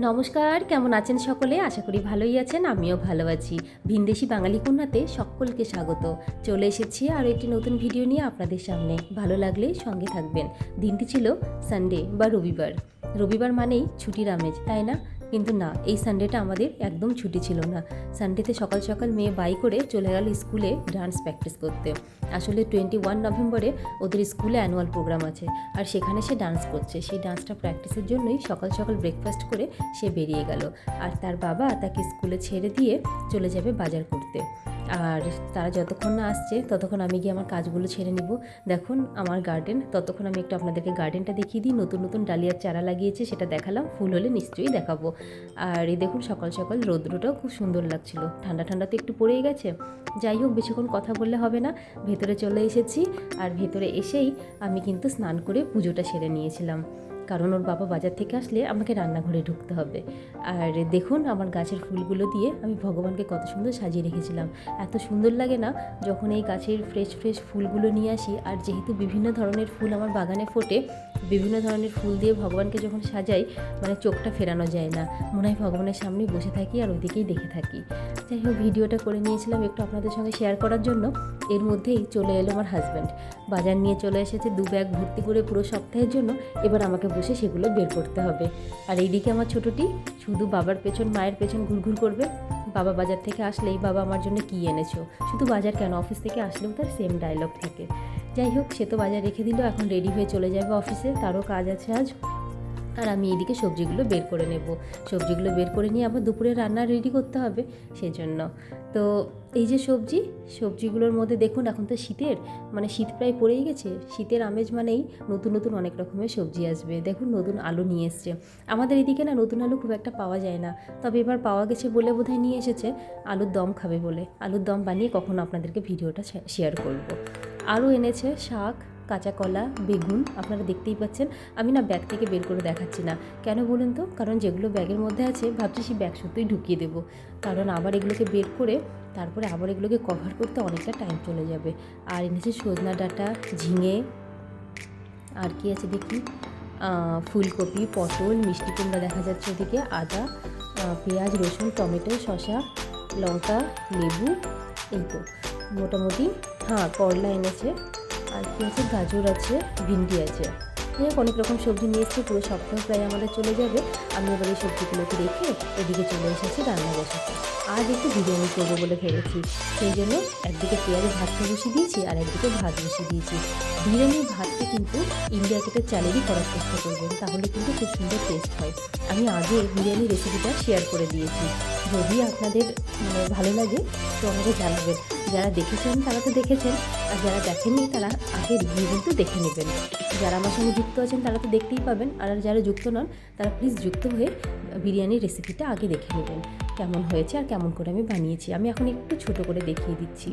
নমস্কার, কেমন আছেন সকলে? আশা করি ভালোই আছেন, আমিও ভালো আছি। ভিনদেশি বাঙালি কন্যাতে সকলকে স্বাগত। চলে এসেছি আর একটি নতুন ভিডিও নিয়ে আপনাদের সামনে। ভালো লাগলে সঙ্গে থাকবেন। দিনটি ছিল সানডে বা রবিবার। রবিবার মানেই ছুটির আমেজ, তাই না? কিন্তু না, এই সানডেটা আমাদের একদম ছুটি ছিল না। সানডেতে সকাল সকাল মেয়ে বাই করে চলে গেল স্কুলে ডান্স প্র্যাকটিস করতে। আসলে টোয়েন্টি ওয়ান নভেম্বরে ওদের স্কুলে অ্যানুয়াল প্রোগ্রাম আছে আর সেখানে সে ডান্স করছে। সেই ডান্সটা প্র্যাকটিসের জন্যই সকাল সকাল ব্রেকফাস্ট করে সে বেরিয়ে গেল। আর তার বাবা তাকে স্কুলে ছেড়ে দিয়ে চলে যাবে বাজার করতে। আর তারা যতক্ষণ না আসছে, ততক্ষণ আমি গিয়ে আমার কাজগুলো ছেড়ে নিব। দেখুন, আমার গার্ডেন ততক্ষণ আমি একটু আপনাদেরকে গার্ডেনটা দেখিয়ে দিই। নতুন নতুন ডালিয়ার চারা লাগিয়েছে, সেটা দেখালাম। ফুল হলে নিশ্চয়ই দেখাবো। আর এই দেখুন, সকাল সকাল রৌদ্রটাও খুব সুন্দর লাগছিল। ঠান্ডা ঠান্ডা তো একটু পড়েই গেছে। যাই হোক, বেশিক্ষণ কথা বললে হবে না। ভেতরে চলে এসেছি। আর ভেতরে এসেই আমি কিন্তু স্নান করে পুজোটা সেরে নিয়েছিলাম। কারণ ওর বাবা বাজার থেকে আসলে আমাকে রান্নাঘরে ঢুকতে হবে। আর দেখুন, আমার গাছের ফুলগুলো দিয়ে আমি ভগবানকে কত সুন্দর সাজিয়ে রেখেছিলাম। এত সুন্দর লাগে না যখন এই গাছের ফ্রেশ ফ্রেশ ফুলগুলো নিয়ে আসি। আর যেহেতু বিভিন্ন ধরনের ফুল আমার বাগানে ফোটে বিভিন্ন ধরনের ফুল দিয়ে ভগবানকে যখন সাজাই মানে চোখটা ফেরানো যায় না। মনে হয় ভগবানের সামনে বসে থাকি আর ওইদিকেই দেখে থাকি। যাই হোক, ভিডিওটা করে নিয়েছিলাম একটু আপনাদের সঙ্গে শেয়ার করার জন্য। এর মধ্যেই চলে এলো আমার হাজব্যান্ড বাজার নিয়ে চলে এসেছে দু ব্যাগ ভর্তি করে পুরো সপ্তাহের জন্য। এবার আমাকে বসে সেগুলো বের করতে হবে। আর এইদিকে আমার ছোটোটি শুধু বাবার পেছন, মায়ের পেছন ঘুরঘুর করবে। বাবা বাজার থেকে আসলেই বাবা আমার জন্য কী এনেছো? শুধু বাজার কেন? অফিস থেকে আসলেও তার সেম ডায়লগ থাকে। যাই হোক, সে তো বাজার রেখে দিল, এখন রেডি হয়ে চলে যাবে অফিসে। তারও কাজ আছে আজ। আর আমি এদিকে সবজিগুলো বের করে নেব। সবজিগুলো বের করে নিয়ে আবার দুপুরে রান্না রেডি করতে হবে সেই জন্য তো এই যে সবজি, সবজিগুলোর মধ্যে দেখুন এখন তো শীতের মানে শীত প্রায় পড়েই গেছে। শীতের আমেজ মানেই নতুন নতুন অনেক রকমের সবজি আসবে। দেখুন নতুন আলু নিয়ে এসছে। আমাদের এদিকে না নতুন আলু খুব একটা পাওয়া যায় না। তবে এবার পাওয়া গেছে বলে বোধহয় নিয়ে এসেছে আলুর দম খাবে বলে। আলুর দম বানিয়ে কখনো আপনাদেরকে ভিডিওটা শেয়ার করব। আরও এনেছে শাক কাঁচা কলা, বেগুন আপনারা দেখতেই পাচ্ছেন। আমি না ব্যাগ থেকে বের করে দেখাচ্ছি না। কেন বলুন তো? কারণ যেগুলো ব্যাগের মধ্যে আছে, ভাবছি সেই ব্যাগ সত্যিই ঢুকিয়ে দেবো। কারণ আবার এগুলোকে বের করে, তারপরে আবার এগুলোকে কভার করতে অনেকটা টাইম চলে যাবে। আর এনেছে সজনা ডাঁটা, ঝিঙে, আর কি আছে দেখি? ফুলকপি, পটল, মিষ্টি কুমড়া দেখা যাচ্ছে ওদিকে, আদা পেঁয়াজ, রসুন, টমেটো, শসা, লঙ্কা, লেবু, এই তো। মোটামুটি হ্যাঁ করলা এনেছে। আর পেঁয়াজের গাজর আছে ভিন্ডি আছে। যাই অনেক রকম সবজি নিয়ে এসেছি, পুরো সপ্তাহ প্রায় আমাদের চলে যাবে। আমি এবার এই সবজিগুলোকে রেখে এদিকে চলে এসেছি রান্না বসাতে। আজ একটু বিরিয়ানি করব বলে ভেবেছি। সেই জন্য একদিকে পেঁয়াজের ভাতটা বসিয়ে দিয়েছি আর একদিকে ভাত বসিয়ে দিয়েছি। বিরিয়ানির ভাতটা কিন্তু ইন্ডিয়া গেটের চালেরই করার চেষ্টা করবেন তাহলে কিন্তু খুব সুন্দর টেস্ট হয়। আমি আগে বিরিয়ানি রেসিপিটা শেয়ার করে দিয়েছি। যদি আপনাদের মানে ভালো লাগে, তো আমাকে জানাবেন। যারা দেখেছেন তারা তো দেখেছেন, আর যারা দেখেননি তারা আগে রিভিউ কিন্তু দেখে নেবেন। যারা আমার সঙ্গে যুক্ত আছেন, তারা তো দেখতেই পাবেন। আর যারা যুক্ত নন, তারা প্লিজ যুক্ত হয়ে বিরিয়ানির রেসিপিটা আগে দেখে নেবেন, কেমন হয়েছে আর কেমন করে আমি বানিয়েছি। আমি এখন একটু ছোট করে দেখিয়ে দিচ্ছি।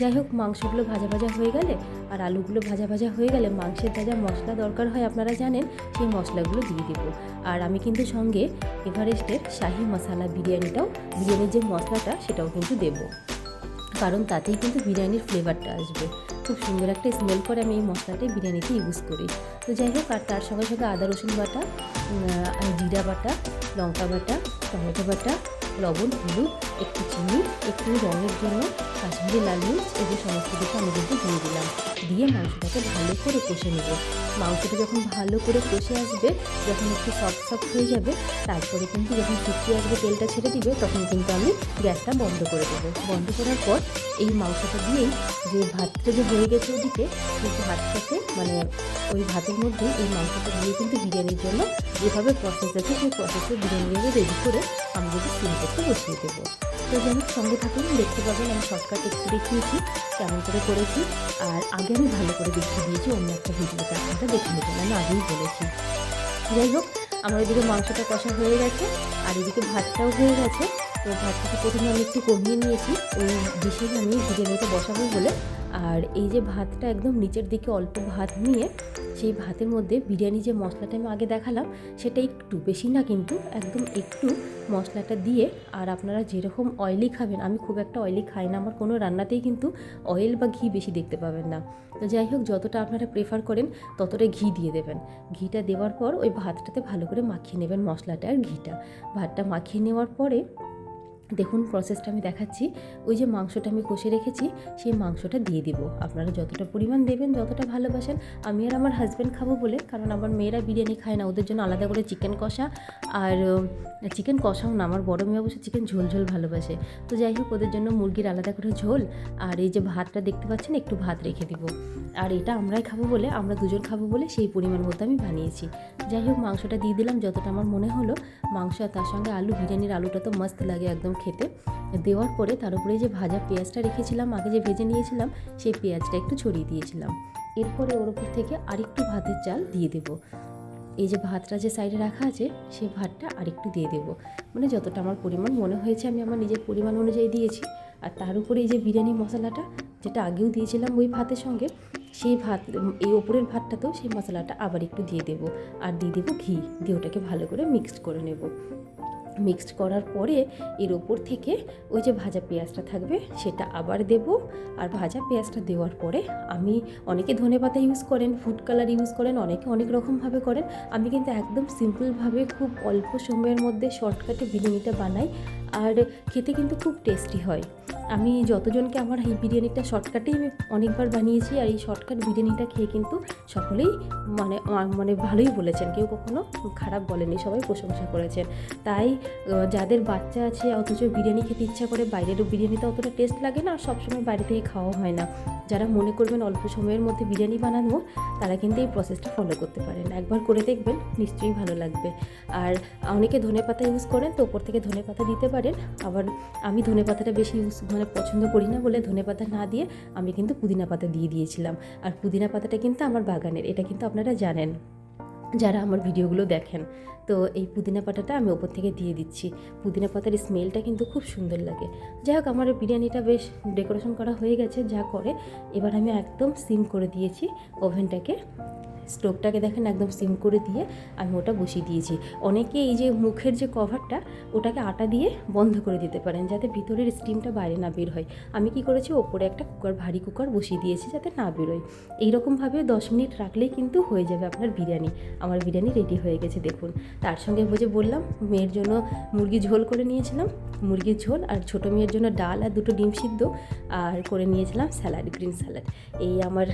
যাই হোক, মাংসগুলো ভাজা ভাজা হয়ে গেলে আর আলুগুলো ভাজা ভাজা হয়ে গেলে মাংসের যা যা মশলা দরকার হয় আপনারা জানেন, সেই মশলাগুলো দিয়ে দেবো। আর আমি কিন্তু সঙ্গে এভারেস্টের শাহি মশালা বিরিয়ানিটাও, বিরিয়ানির যে মশলাটা, সেটাও কিন্তু দেবো। কারণ তাতেই কিন্তু বিরিয়ানির ফ্লেভারটা আসবে। খুব সুন্দর একটা স্মেল করে আমি এই মশলাটাই বিরিয়ানিতে ইউজ করি। তো যাই হোক, আর তার সঙ্গে সঙ্গে আদা রসুন বাটা জিরা বাটা, লঙ্কা বাটা, টমেটো বাটা লবণ, হলুদ, একটু চিনি, একটু রঙের জন্য, কাশ্মীরি লাল মির্চ এগুলো সমস্ত কিছু আমি কিন্তু দিয়ে দিলাম। দিয়ে মাংসটাকে ভালো করে কষে নেব। মাংসটা যখন ভালো করে কষে আসবে, যখন একটু সফট সফট হয়ে যাবে, তারপরে কিন্তু যখন শুকিয়ে আসবে তেলটা ছেড়ে দিবে, তখন কিন্তু আমি গ্যাসটা বন্ধ করে দেবো। বন্ধ করার পর এই মাংসটা দিয়েই যে ভাতটা যে হয়ে গেছে ওদিকে, সেই ভাতটাকে মানে ওই ভাতের মধ্যে এই মাংসটা দিয়ে কিন্তু বিরিয়ানির জন্য যেভাবে প্রসেস আছে, সেই প্রসেসে বিরিয়ানিটাকে রেডি করে আমি যদি সিম করতে বসিয়ে দেবো। তো হোক সঙ্গে থাকুন, দেখতে পাবেন আমি শর্টকাট একটু দেখিয়েছি, কেমন করে করেছি। আর আগে আমি ভালো করে দেখিয়ে দিয়েছি, অন্য একটা ভিডিওতে আপনারা দেখে নেবেন, আমি আগেই বলেছি। যাই হোক, আমার এদিকে মাংসটা কষা হয়ে গেছে, আর এদিকে ভাতটাও হয়ে গেছে। তো ভাতটাকে প্রথমে আমি একটু কমিয়ে নিয়েছি, ওই ডিশে আমি বিরিয়ানিটা বসাবো বলে আর এই যে ভাতটা একদম নিচের দিকে অল্প ভাত নিয়ে সেই ভাতের মধ্যে বিরিয়ানি যে মশলাটা আমি আগে দেখালাম, সেটা একটু বেশি না কিন্তু একদম একটু মশলাটা দিয়ে আর আপনারা যেরকম অয়েলি খাবেন, আমি খুব একটা অয়েলি খাই না, আমার কোনো রান্নাতেই কিন্তু অয়েল বা ঘি বেশি দেখতে পাবেন না। তো যাই হোক, যতটা আপনারা প্রেফার করেন ততটা ঘি দিয়ে দেবেন। ঘিটা দেওয়ার পর ওই ভাতটাতে ভালো করে মাখিয়ে নেবেন মশলাটা আর ঘিটা। ভাতটা মাখিয়ে নেওয়ার পরে দেখুন প্রসেসটা আমি দেখাচ্ছি। ওই যে মাংসটা আমি কষে রেখেছি, সেই মাংসটা দিয়ে দিব। আপনারা যতটা পরিমাণ দেবেন, যতটা ভালোবাসেন, আমি আর আমার হাজব্যান্ড খাব বলে, কারণ আমার মেয়েরা বিরিয়ানি খায় না, ওদের জন্য আলাদা করে চিকেন কষা। আর চিকেন কষাও না, আমার বড় মেয়ে অবশ্য চিকেন ঝোল ঝোল ভালোবাসে। তো যাই হোক, ওদের জন্য মুরগির আলাদা করে ঝোল, আর এই যে ভাতটা দেখতে পাচ্ছেন, একটু ভাত রেখে দিব। আর এটা আমরাই খাব বলে, আমরা দুজন খাব বলে, সেই পরিমাণ মতো আমি বানিয়েছি। যাই হোক, মাংসটা দিয়ে দিলাম, যতটা আমার মনে হলো, মাংস আর তার সঙ্গে আলু, বিরিয়ানির আলুটা তো মস্ত লাগে, একদম খেতে। দেওয়ার পরে তার উপরে যে ভাজা পেঁয়াজটা রেখেছিলাম, আগে যে ভেজে নিয়েছিলাম, সেই পেঁয়াজটা একটু ছড়িয়ে দিয়েছিলাম। এরপরে ওর উপর থেকে আরেকটু ভাতের চাল দিয়ে দেবো। এই যে ভাতটা যে সাইডে রাখা আছে সেই ভাতটা আরেকটু দিয়ে দেবো। মানে যতটা আমার পরিমাণ মনে হয়েছে, আমি আমার নিজের পরিমাণ অনুযায়ী দিয়েছি। আর তার উপরে এই যে বিরিয়ানি মশলাটা, যেটা আগেও দিয়েছিলাম ওই ভাতের সঙ্গে, সেই ভাত, এই ওপরের ভাতটাতেও সেই মশলাটা আবার একটু দিয়ে দেবো। আর দিয়ে দেবো ঘি, দিয়ে ওটাকে ভালো করে মিক্সড করে নেব। মিক্সড করার পরে এর ওপর থেকে ওই যে ভাজা পেঁয়াজটা থাকবে সেটা আবার দেব। আর ভাজা পেঁয়াজটা দেওয়ার পরে আমি অনেকে ধনে পাতা ইউজ করেন ফুড কালার ইউজ করেন, অনেকে অনেক রকমভাবে করেন। আমি কিন্তু একদম সিম্পলভাবে খুব অল্প সময়ের মধ্যে শর্টকাটে বিরিয়ানিটা বানাই। আর খেতে কিন্তু খুব টেস্টি হয়। আমি যতজনকে আমার এই বিরিয়ানিটা শর্টকাটেই অনেকবার বানিয়েছি আর এই শর্টকাট বিরিয়ানিটা খেয়ে কিন্তু সকলেই মানে মানে ভালোই বলেছেন। কেউ কখনো খারাপ বলেনি সবাই প্রশংসা করেছেন। তাই যাদের বাচ্চা আছে, অথচ বিরিয়ানি খেতে ইচ্ছা করে, বাইরেরও বিরিয়ানিতে অতটা টেস্ট লাগে না, আর সবসময় বাইরে থেকে খাওয়া হয় না। যারা মনে করবেন অল্প সময়ের মধ্যে বিরিয়ানি বানানো, তারা কিন্তু এই প্রসেসটা ফলো করতে পারেন। একবার করে দেখবেন, নিশ্চয়ই ভালো লাগবে। আর অনেকে ধনে পাতা ইউজ করেন, তো ওপর থেকে ধনে পাতা দিতে পারেন। আবার আমি ধনে পাতাটা বেশি ইউজ মানে পছন্দ করি না বলে ধনে পাতা না দিয়ে আমি কিন্তু পুদিনা পাতা দিয়ে দিয়েছিলাম। আর পুদিনা পাতাটা কিন্তু আমার বাগানের, এটা কিন্তু আপনারা জানেন, যারা আমার ভিডিওগুলো দেখেন। তো এই পুদিনা পাতাটা আমি ওপর থেকে দিয়ে দিচ্ছি। পুদিনা পাতার স্মেলটা কিন্তু খুব সুন্দর লাগে। যাই হোক, আমার বিরিয়ানিটা বেশ ডেকোরেশন করা হয়ে গেছে, যা করে এবার আমি একদম সিম করে দিয়েছি ওভেনটাকে। স্টোভটাকে দেখেন একদম সিম করে দিয়ে আমি ওটা বসিয়ে দিয়েছি। অনেকে এই যে মুখের যে কভারটা, ওটাকে আটা দিয়ে বন্ধ করে দিতে পারেন যাতে ভিতরের স্টিমটা বাইরে না বের হয়। আমি কি করেছি? ওপরে একটা কুকার, ভারী কুকার বসিয়ে দিয়েছি যাতে না বেরোয়। এইরকমভাবে দশ মিনিট রাখলেই কিন্তু হয়ে যাবে আপনার বিরিয়ানি। আমার বিরিয়ানি রেডি হয়ে গেছে, দেখুন। তার সঙ্গে বুঝে বললাম, মেয়ের জন্য মুরগি ঝোল করে নিয়েছিলাম। মুরগির ঝোল আর ছোটো মেয়ের জন্য ডাল আর দুটো ডিম সিদ্ধ আর করে নিয়েছিলাম স্যালাড, গ্রিন স্যালাড। এই আমার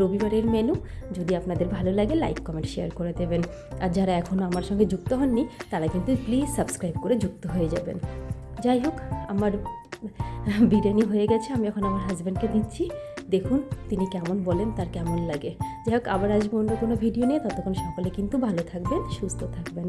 রবিবারের মেনু যদি আপনাদের ভালো লাগে লাইক কমেন্ট শেয়ার করে দেবেন। আর যারা এখনও আমার সঙ্গে যুক্ত হননি, তারা কিন্তু প্লিজ সাবস্ক্রাইব করে যুক্ত হয়ে যাবেন। যাই হোক, আমার বিরিয়ানি হয়ে গেছে, আমি এখন আমার হাজব্যান্ডকে দিচ্ছি। দেখুন তিনি কেমন বলেন, তার কেমন লাগে। যাই হোক, আবার আসব অন্য কোনো ভিডিও নিয়ে। ততক্ষণ সকলে কিন্তু ভালো থাকবেন, সুস্থ থাকবেন।